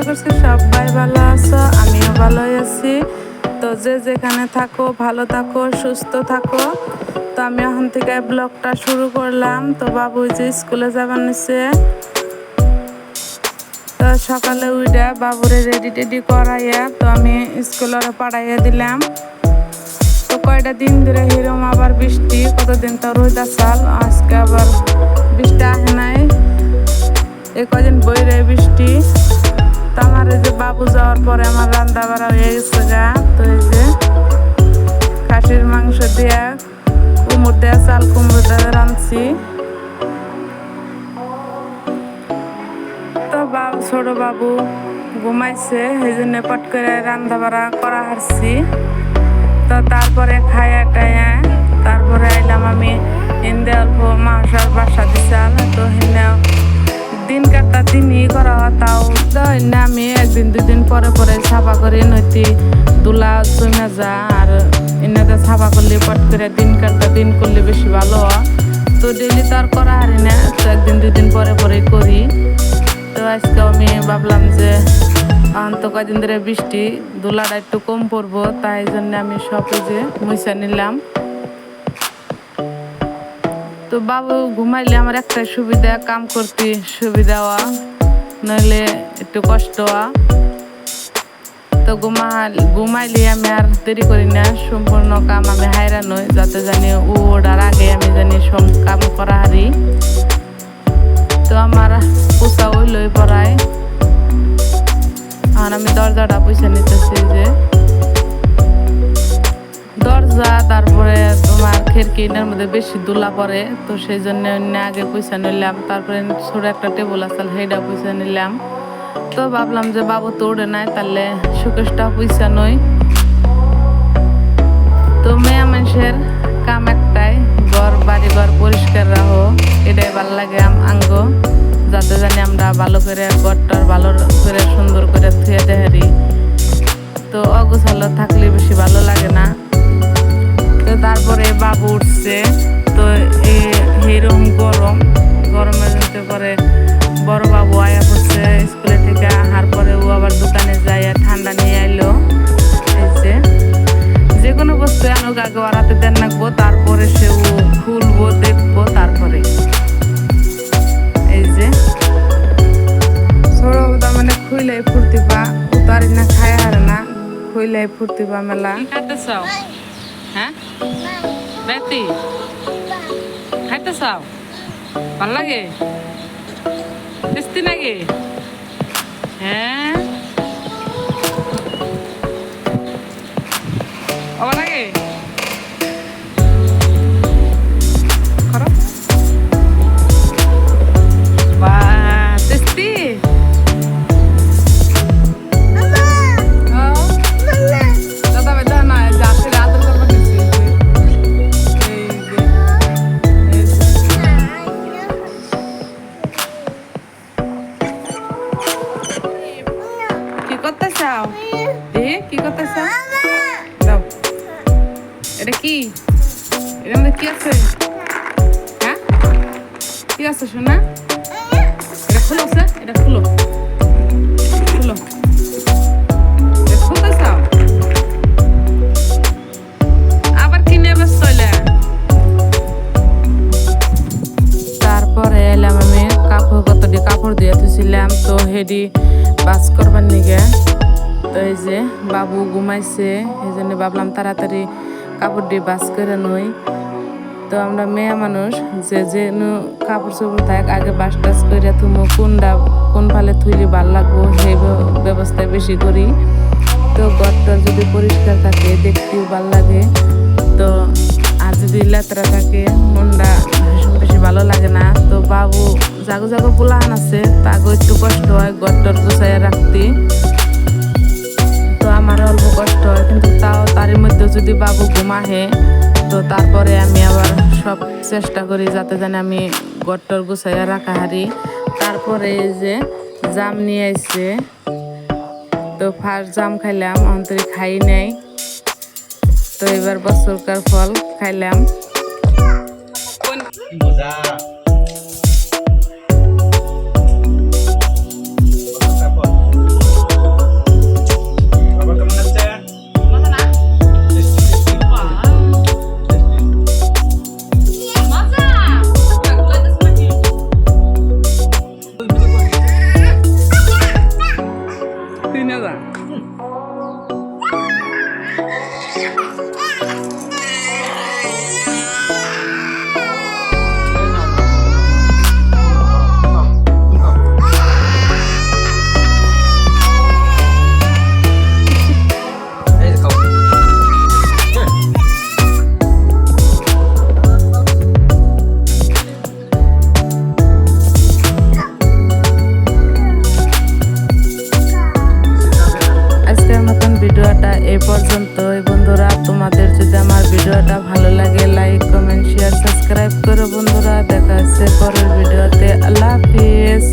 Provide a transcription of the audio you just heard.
আশা করছি সবাই ভালো আছো, আমিও ভালোই আছি। তো যে যেখানে থাকো, ভালো থাকো, সুস্থ থাকো। তো আমি এখন থেকে ব্লগটা শুরু করলাম। তো বাবু যে স্কুলে যাবার নিচে। তো সকালে উঠে বাবুরে রেডি টেডি করাইয়া তো আমি স্কুলের পাড়াইয়া দিলাম। তো কয়টা দিন ধরে হিরম আবার বৃষ্টি, কতদিন তো রোজা সাল আজকে আবার বৃষ্টি আসে নাই। এ কদিন বইরে বৃষ্টি। তো এই যে বাবু যাওয়ার পরে আমার রান্না বাড়া হয়ে গেছে গা, তো এই যে খাসির মাংস দিয়া কুমড় দেয়া চাল কুমড়ো দেওয়া রাঁধছি। তো বাবু, ছোট বাবু ঘুমাইছে, এই জন্য পট করে রান্না বাড়া করা হারছি। তো তারপরে খাইয়া টাইয়া ছাপা করি নইতি দুলা চুমে যা আর এনাতে ছাপা করলে পট করে দিন কাটটা দিন করলে বেশি ভালো তো ডেলি তো আর করা হারি না, তো একদিন দুদিন পরে পরে করি। তো আজকে আমি ভাবলাম যে তো কদিন ধরে বৃষ্টি, দুলাটা একটু কম পড়ব, তাই জন্য আমি সব যে মুছা নিলাম। তো বাবু ঘুমাইলে আমার একটা সুবিধা, কাম করতে সুবিধা হওয়া, নইলে একটু কষ্ট হওয়া। তো ঘুমা ঘুমাইলে আমি আর দেরি করি না। সম্পূর্ণ কাম আমি হাইরান হই যাতে জানি ও ওঠার আগে আমি জানি সব কাম করা হারি। তো আমার পোষা ওই লই পড়ায়। আর আমি দরজাটা পয়সা নিতেছি যে দরজা, তারপরে তোমার খিড়কিটার মধ্যে বেশি দোলা পড়ে, তো সেই জন্য আগে পয়সা নিলাম। তারপরে ছোট একটা টেবিল আসল সেইটা পয়সা নিলাম। তো ভাবলাম যে বাবু তো উঠে নাই, তাহলে সুকেশটা পয়সা নই। তো মেয়ে মানুষের কাম একটাই, ঘর, বাড়ি ঘর পরিষ্কার রাখো এটাই ভালো লাগে আঙ্গ। যাতে জানি আমরা ভালো করে ঘরটার ভালো করে সুন্দর করে থুয়ে দেহারি। তো অগোছালো থাকলে বেশি ভালো লাগে না। তো তারপরে বাবু উঠছে, তো এই এরকম গরম। গরমের মধ্যে পরে। বড় বাবু আয়া পড়ছে স্কুলে থেকে আহার পরে ও আবার দোকানে যায় ঠান্ডা নিয়ে আইলো। যে যে। কোনো বস্তু আনুক, আগে হাতে দেন রাখব, তারপরে সে ও খুলবো, দেখব, তারপরে। এই যে। ছোট তার মানে খুইলাই ফুর্তি পা উতারি না খায় আর না, খুইলাই ফুর্তি পা মেলা। খাইতে চাও হ্যাঁ? বেতি? খাইতে চাও ভালো লাগে? টেস্টি লাগে হ্যাঁ? করতে এ, কি করতে চাও দাও। এটা কি? এর মধ্যে কি আছে? হ্যাঁ? কি আছে শোনা এটা খুলো সে এটা খুলো খুলো আবার কিনে ব্যস্ত হইলে তারপরে এলাম আমি কাপড় কতটি কাপড় দিয়ে তুছিলাম তো হেডি বাস করবার নিগে। তো এই যে বাবু ঘুমাইছে, এই জন্য ভাবলাম তাড়াতাড়ি কাপড় দিয়ে বাস করে নই। তো আমরা মেয়ে মানুষ, যে যে কাপড় চোপড় থাক, আগে বাস টাস করে তুমি কোনটা কোন ফালে থুইলে ভালো লাগবো, সেই ব্যবস্থা বেশি করি। তো ঘরটার যদি পরিষ্কার থাকে, দেখতেও ভালো লাগে। তো আর যদি লেতরা থাকে মনটা বেশি ভালো লাগে না। তো বাবু জাগো জাগো পোলাহান আছে তাগো একটু কষ্ট হয় ঘরটার গুছাইয়া রাখতে। তো আমার অল্প কষ্ট হয়, কিন্তু তাও তারই মধ্যে যদি বাবু ঘুমাহে, তো তারপরে আমি আবার সব চেষ্টা করি যাতে যেন আমি গট্টর গুছাইয়া রাখা হারি। তারপরে এই যে জাম নিয়ে আইছে, তো ফার্স্ট জাম খাইলাম, অন্তরে খাই নাই। তো এবার বছরকার ফল খাইলাম। ভিডিওটা এ পর্যন্ত বন্ধুরা, তোমাদের যদি আমার ভিডিওটা ভালো লাগে লাইক কমেন্ট শেয়ার সাবস্ক্রাইব করো বন্ধুরা। দেখা আছে পরের ভিডিওতে। আল্লাহ হাফিজ।